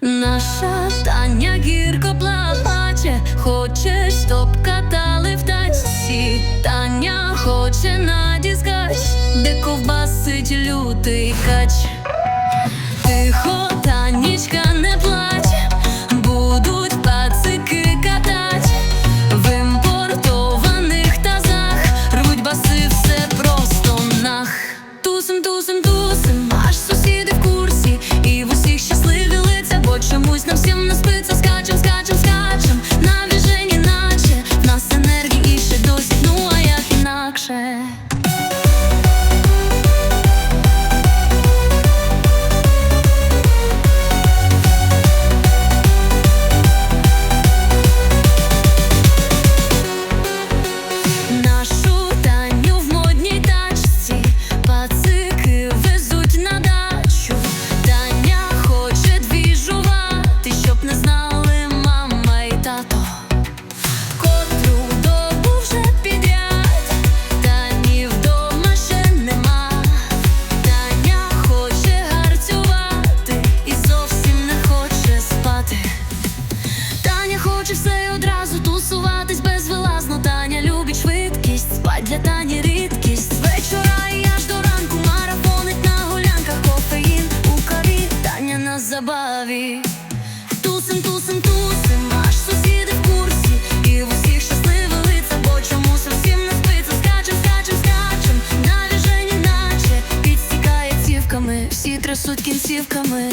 Наша Таня гірко плаче, хоче, щоб катали в тачці. Таня хоче на дискач, де ковбасить лютий кач. Тихо, Танечка, не плач, будуть пацики катать в імпортованих тазах, рвуть баси, все просто нах. Тусим, тусим, тусим, чомусь нам всем не забаві. Тусим, тусим, тусим, аж сусіди в курсі. І в усіх щасливе лице, бо чомусь усім не спиться. Скачем, скачем, скачем, навіжені наче підстікає цівками, всі трясуть кінцівками.